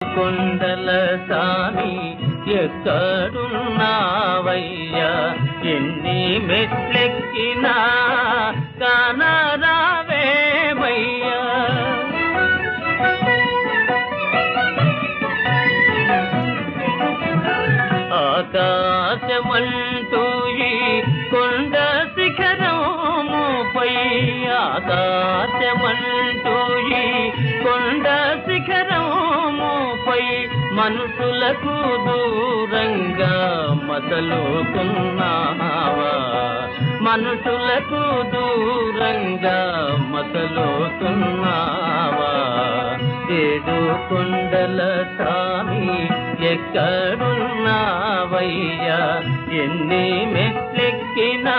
కొండల సామి ఎక్కడున్నావయ్యా? ఎన్ని మెట్లెక్కినా కానరావేమయ్యా? ఆకాశమంటూ ఈ కొండ శిఖరముపై ఆకాశమంటూ ఈ కొండ మనుషులకు దూరంగా మసలుతున్నావా మనుషులకు దూరంగా మసలుతున్నావా ఏడు కొండల సామి ఎక్కడున్నావయ్యా? ఎన్ని మెట్లెక్కినా